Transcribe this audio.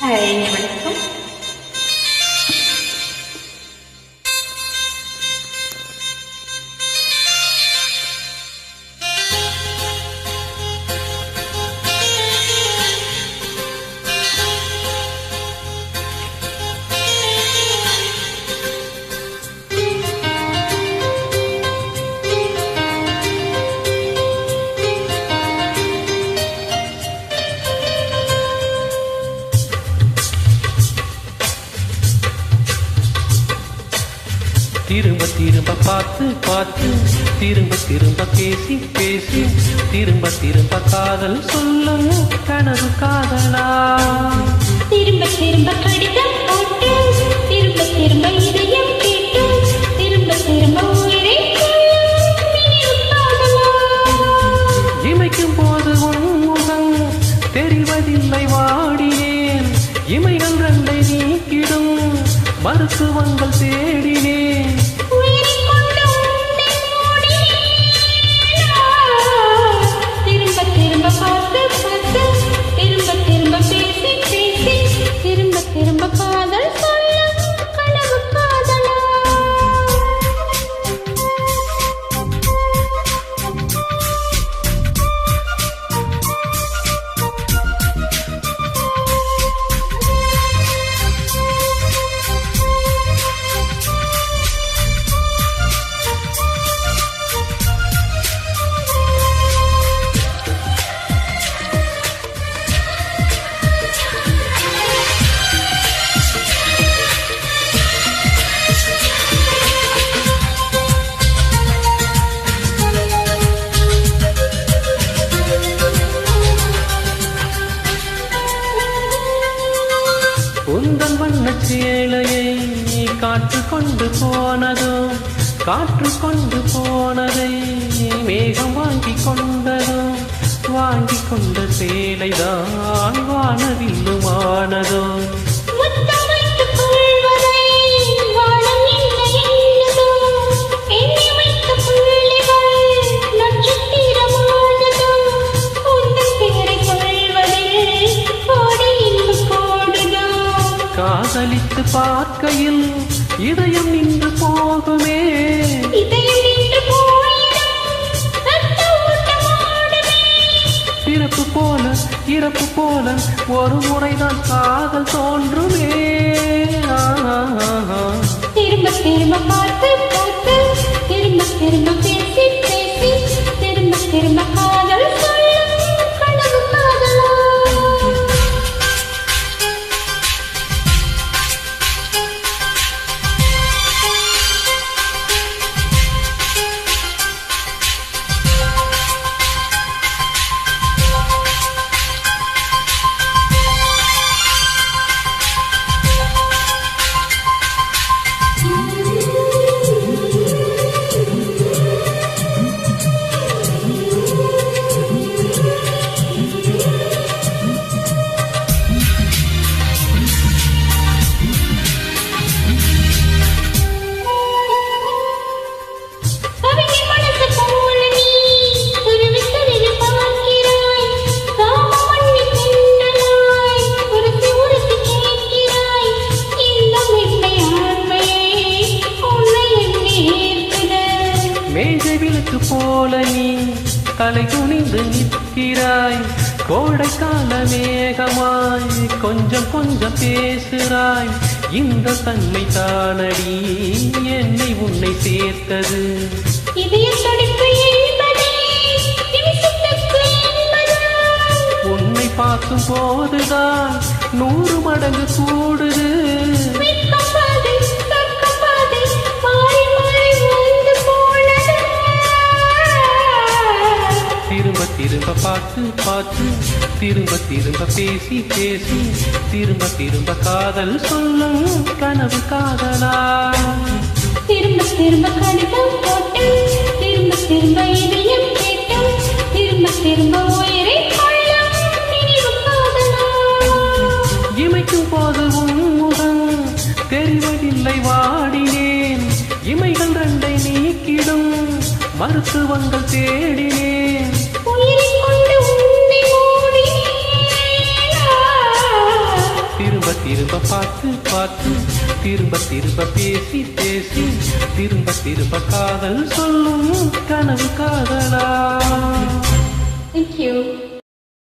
Hey, Rachel. திரும்ப திரும்ப பார்த்து பார்த்து. திரும்ப திரும்ப பேசி பேசி. திரும்ப திரும்ப காதல் சொல்லும் கனவு காதலா. திரும்ப திரும்ப கடிதம் போட்டு திரும்ப திரும்ப இதயம் கேட்டு திரும்ப திரும்ப உயிரை கொல்லும். நினைவு காதலா. இமைக்கும் போது உன் முகம் தெரிவதில்லை வாடினேன். இமைகள் ரெண்டை நீக்கிடும் மருத்துவங்கள் தேடினேன். உந்தன் ஏழையை நீ காற்று கொண்டு போனதோ காற்று கொண்டு போனதை மேகம் வாங்கி கொண்டதோ வாங்கி கொண்ட சேலைதான் வானவில்லுமானதோ காதலித்து பார்க்கையில் இதயம் நின்று போகுமே. பிறப்பு போல இறப்பு போல ஒரு முறைதான் காதல் தோன்றுமே. திரும்ப திரும்ப பார்த்து பார்த்து திரும்ப திரும்ப தலை குனிந்து நிற்கிறாய். கோடைக்கால மேகமாய் கொஞ்சம் கொஞ்சம் பேசுறாய் இந்த தன்மை தானடி என்னை உன்னை சேர்த்தது. உன்னை பார்க்கும் போதுதான் நூறு மடங்கு கூடுது. பார்த்து பார்த்து திரும்ப திரும்ப பேசி பேசி திரும்ப திரும்ப காதல் சொல்லும் கனவு காதலா. திரும்ப திரும்ப கடிதம் போட்டு திரும்ப திரும்ப இதயம் கேட்டு திரும்ப திரும்ப உயிரை இமைக்கும் போது உன் முகம் தெரிவதில்லை வாடினேன். இமைகள் ரெண்டை நீக்கிடும் மருத்துவங்கள் தேடினேன். திரும்ப திரும்ப பார்த்து பார்த்து திரும்ப திரும்ப பேசி பேசி திரும்ப திரும்ப காதல் சொல்லும் கனவு காதலா Thank you.